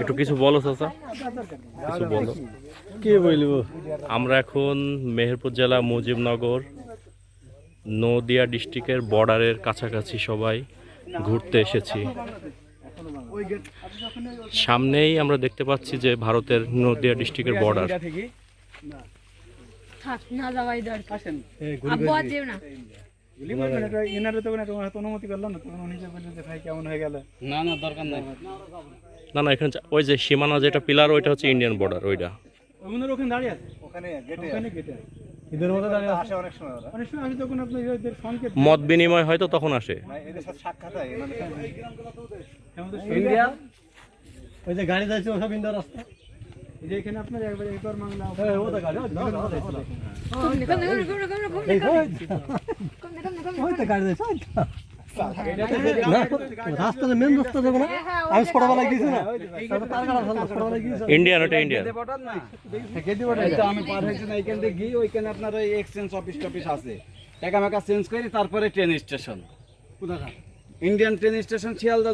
একটু কিছু বলো চাচা। কিছু বলো। কে বলব? আমরা এখন মেহেরপুর জেলা মুজিবনগর নদিয়া ডিস্ট্রিক্টের বর্ডারের কাছাকাছি সবাই ঘুরতে এসেছি। সামনেই আমরা দেখতে পাচ্ছি যে ভারতের নদিয়া ডিস্ট্রিক্টের বর্ডার। থাক না যাওয়াই দরকার। আসেন। আব্বু যেও না। গুলি মারবেন এটা এনারে তো না তোমার অনুমতি করলাম না তখন উনি যে বললেন যে ভাই কেমন হয়ে গেল। না না দরকার নাই। না না এখানে ওই যে সীমানা যেটা পিলার ওইটা হচ্ছে ইন্ডিয়ান বর্ডার ওইটা। ওগুলোর ওখানে দাঁড়িয়ে আছে? ওখানে গেটে ওখানে গেটে এদের মধ্যে দাঁড়িয়ে আসে অনেক সময় ওরা। অনেক সময় আমি এদের সংকেত মত বিনিময় হয়তো তখন আসে। মানে এদের সাথে সাক্ষাৎ হয় ইন্ডিয়া ওই যে গাড়ি যাচ্ছে ওসব রাস্তা? আপনার একবার একবার মাংলা এক্সচেঞ্জ অফিস টফিস আছে। চেঞ্জ তারপরে train station Indian train station Sealdah